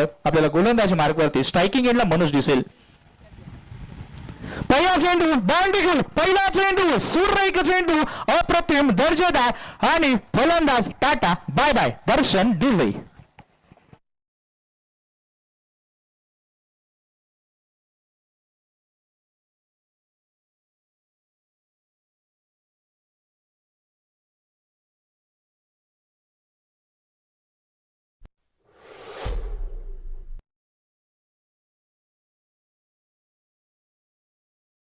होतं. आपल्याला गोलंदाजी मार्गवरती स्ट्रायकिंग एंडला मनोज दिसेल. पहिला चेंडू बॉल पहिला चेंडू सुरेख चेंडू अप्रतिम दर्जेदार आणि फलंदाज tata. Bye bye Darshan Delhi.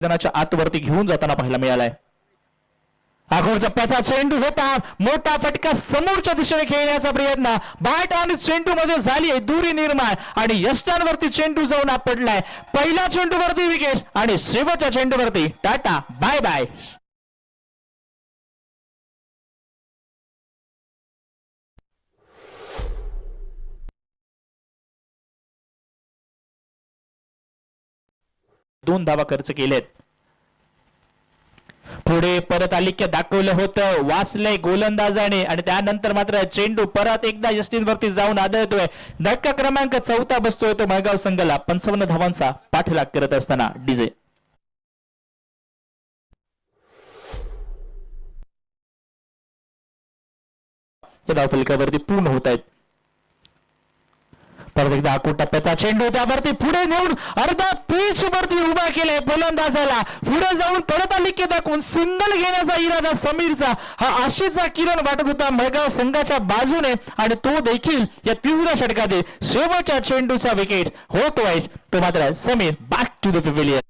जणाच्या आतवरती घेऊन जाताना पाहायला मिळालाय. आखोर टप्प्याचा चेंडू होता. मोठा फटका समोरच्या दिशेने खेळण्याचा प्रयत्न. बॅट आणि चेंडू मध्ये झाली दुरी निर्माण. आणि यष्टांवरती चेंडू जाऊन आपडलाय पहिल्या चेंडूवरती विकेट आणि शेवटच्या चेंडूवरती टाटा. Bye bye. दोन धावा खर्च केलेत. पुढे परत आलिक्य दाखवलं होतं. वाचलंय गोलंदाजाने आणि त्यानंतर मात्र चेंडू परत एकदा यष्टींवरती जाऊन आदळतोय. धक्का क्रमांक चौथा बसतोय तो मळगाव संघाला. पंचावन्न धावांचा पाठलाग करत असताना डीजे. या धावफलकावरती पूर्ण होत आहेत. परत एकदा आकू टप्प्याचा चेंडू त्यावरती पुढे नेऊन अर्धा पीच वरती उभा केलाय गोलंदाजाला पुढे जाऊन परत आलिक्य दाखवून सिंगल घेण्याचा इरादा समीरचा. हा आशेचा किरण वाटत होता मळगाव संघाच्या बाजूने आणि तो देखील या तीव्र षटकातील शेवटच्या चेंडूचा विकेट होतोय. तो मात्र Sameer back to the pavilion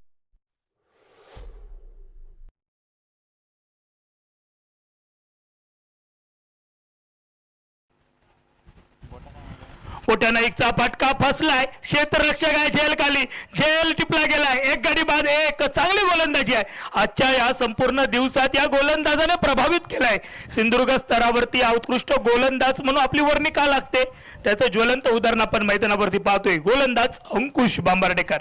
मोठ्या नाईकचा फटका फसलाय. क्षेत्ररक्षक आहे जेल खाली जेल टिपला गेलाय. एक गाडी बाद एक. चांगली गोलंदाजी आहे. आजच्या या संपूर्ण दिवसात या गोलंदाजाने प्रभावित केलाय. सिंधुदुर्ग स्तरावरती उत्कृष्ट गोलंदाज म्हणून आपली वर्णी का लागते? त्याचं ज्वलंत उदाहरण आपण मैदानावरती पाहतोय. गोलंदाज अंकुश बांबार्डेकर.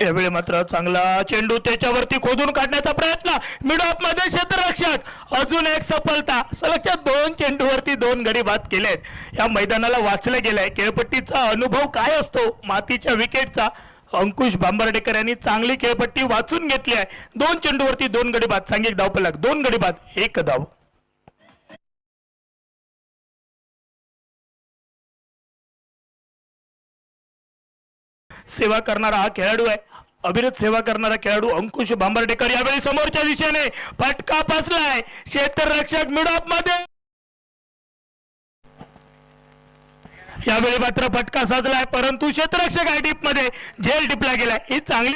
यावेळी मात्र चांगला चेंडू त्याच्यावरती खोदून काढण्याचा प्रयत्न. मिड ऑफमध्ये क्षेत्ररक्षक. अजून एक सफलता. सलगच्या दोन चेंडूवरती दोन गडी बाद केलेत. या मैदानाला वाचलं गेलंय. खेळपट्टीचा अनुभव काय असतो? मातीच्या विकेटचा अंकुश बांबर्डेकर यांनी चांगली खेळपट्टी वाचून घेतली आहे. दोन चेंडूवरती दोन गडी बाद. सांगिक धावपलक दोन गडी बाद. एक धाव. सेवा करणारा हा खेळाडू आहे. अभिरत सेवा करणारा खेळाडू अंकुश बांबर्डेकर यावेळी समोरच्या दिशेने फटका पासलाय क्षेत्ररक्षक मिडॉपमध्ये. यावेळी मात्र फटका साजलाय परंतु क्षेत्ररक्षक आय डीपमध्ये झेल टिपला गेलाय. ही चांगली